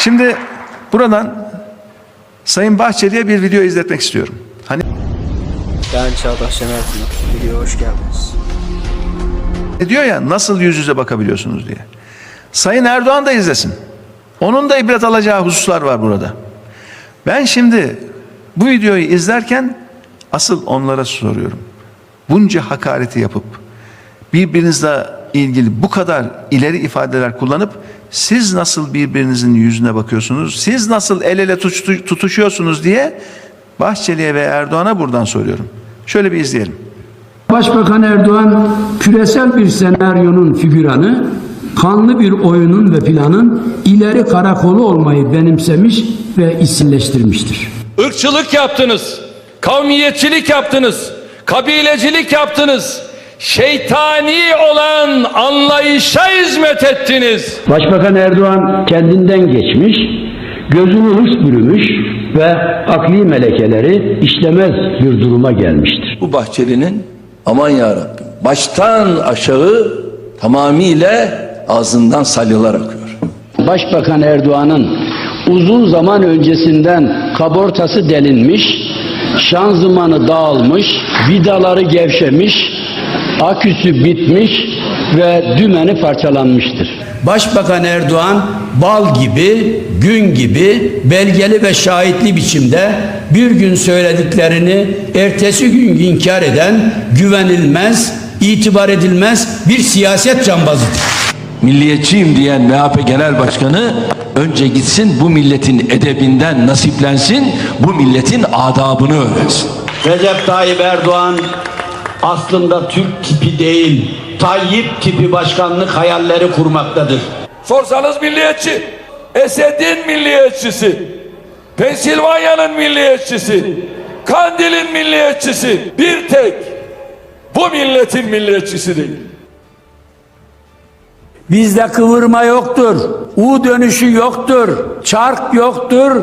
Şimdi buradan Sayın Bahçeli'ye bir video izletmek istiyorum. Hani Ben Çağdaş Şener. Videoya hoş geldiniz. diyor ya nasıl yüz yüze bakabiliyorsunuz diye. Sayın Erdoğan da izlesin. Onun da ibret alacağı hususlar var burada. Ben şimdi bu videoyu izlerken asıl onlara soruyorum. Bunca hakareti yapıp birbirinizle ilgili bu kadar ileri ifadeler kullanıp siz nasıl birbirinizin yüzüne bakıyorsunuz? Siz nasıl el ele tutu- tutuşuyorsunuz diye Bahçeli'ye ve Erdoğan'a buradan soruyorum. Şöyle bir izleyelim. Başbakan Erdoğan küresel bir senaryonun figüranı, kanlı bir oyunun ve planın ileri karakolu olmayı benimsemiş ve isimleştirmiştir. Irkçılık yaptınız, kavmiyetçilik yaptınız, kabilecilik yaptınız, şeytani olan anlayışa hizmet ettiniz. Başbakan Erdoğan kendinden geçmiş, gözünü hırs bürümüş ve akli melekeleri işlemez bir duruma gelmiştir. Bu Bahçeli'nin aman ya Rabbim baştan aşağı tamamıyla ağzından salyalar akıyor. Başbakan Erdoğan'ın uzun zaman öncesinden kabortası delinmiş, şanzımanı dağılmış, vidaları gevşemiş, aküsü bitmiş ve dümeni parçalanmıştır. Başbakan Erdoğan bal gibi, gün gibi belgeli ve şahitli biçimde bir gün söylediklerini ertesi gün inkar eden güvenilmez, itibar edilmez bir siyaset cambazıdır. Milliyetçiyim diyen MHP Genel Başkanı önce gitsin bu milletin edebinden nasiplensin, bu milletin adabını öğrensin. Recep Tayyip Erdoğan aslında Türk tipi değil, Tayyip tipi başkanlık hayalleri kurmaktadır. Sorsanız milliyetçi, Esed'in milliyetçisi, Pensilvanya'nın milliyetçisi, Kandil'in milliyetçisi, bir tek bu milletin milliyetçisi değil. Bizde kıvırma yoktur. U dönüşü yoktur. Çark yoktur.